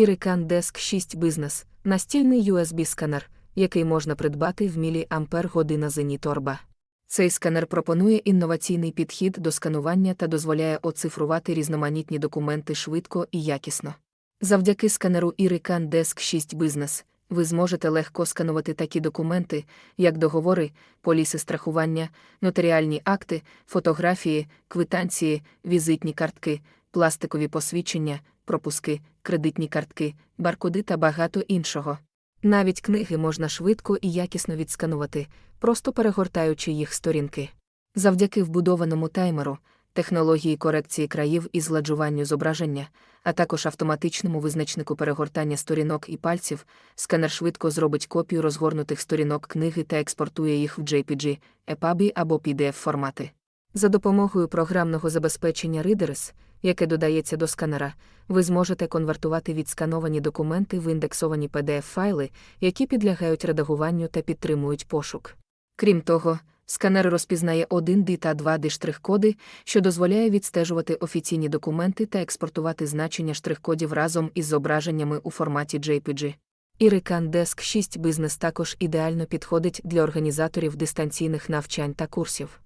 Irican Desk 6 Business – настільний USB-сканер, який можна придбати в мілі Ампер година Зеніторба. Цей сканер пропонує інноваційний підхід до сканування та дозволяє оцифрувати різноманітні документи швидко і якісно. Завдяки сканеру Irican Desk 6 Business ви зможете легко сканувати такі документи, як договори, поліси страхування, нотаріальні акти, фотографії, квитанції, візитні картки, пластикові посвідчення, пропуски, кредитні картки, баркоди та багато іншого. Навіть книги можна швидко і якісно відсканувати, просто перегортаючи їх сторінки. Завдяки вбудованому таймеру, технології корекції країв і згладжуванню зображення, а також автоматичному визначнику перегортання сторінок і пальців, сканер швидко зробить копію розгорнутих сторінок книги та експортує їх в JPG, EPUB або PDF формати. За допомогою програмного забезпечення Readers, яке додається до сканера, ви зможете конвертувати відскановані документи в індексовані PDF-файли, які підлягають редагуванню та підтримують пошук. Крім того, сканер розпізнає 1D та 2D штрих-коди, що дозволяє відстежувати офіційні документи та експортувати значення штрих-кодів разом із зображеннями у форматі JPG. Irican Desk 6 Business також ідеально підходить для організаторів дистанційних навчань та курсів.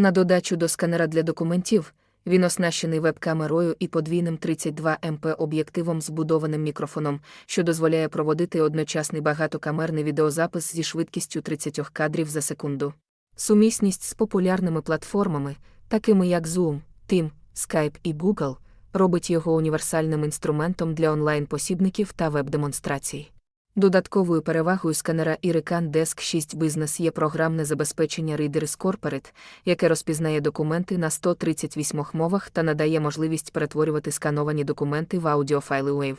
На додачу до сканера для документів, він оснащений веб-камерою і подвійним 32 МП об'єктивом з будованим мікрофоном, що дозволяє проводити одночасний багатокамерний відеозапис зі швидкістю 30 кадрів за секунду. Сумісність з популярними платформами, такими як Zoom, Team, Skype і Google, робить його універсальним інструментом для онлайн-посібників та веб-демонстрацій. Додатковою перевагою сканера Irican Desk 6 Business є програмне забезпечення Readers Corporate, яке розпізнає документи на 138 мовах та надає можливість перетворювати скановані документи в аудіофайли WAV.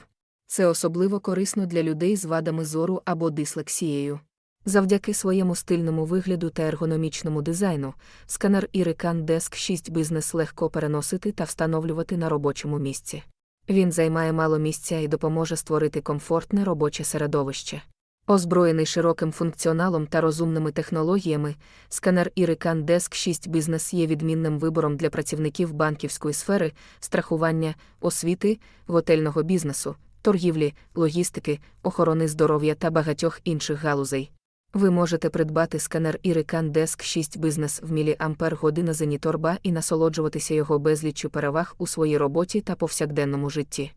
Це особливо корисно для людей з вадами зору або дислексією. Завдяки своєму стильному вигляду та ергономічному дизайну, сканер Irican Desk 6 Business легко переносити та встановлювати на робочому місці. Він займає мало місця і допоможе створити комфортне робоче середовище. Озброєний широким функціоналом та розумними технологіями, сканер Irican Desk 6 Business є відмінним вибором для працівників банківської сфери, страхування, освіти, готельного бізнесу, торгівлі, логістики, охорони здоров'я та багатьох інших галузей. Ви можете придбати сканер Irican Desk 6 Business в міліампер година Зеніторба і насолоджуватися його безліччю переваг у своїй роботі та повсякденному житті.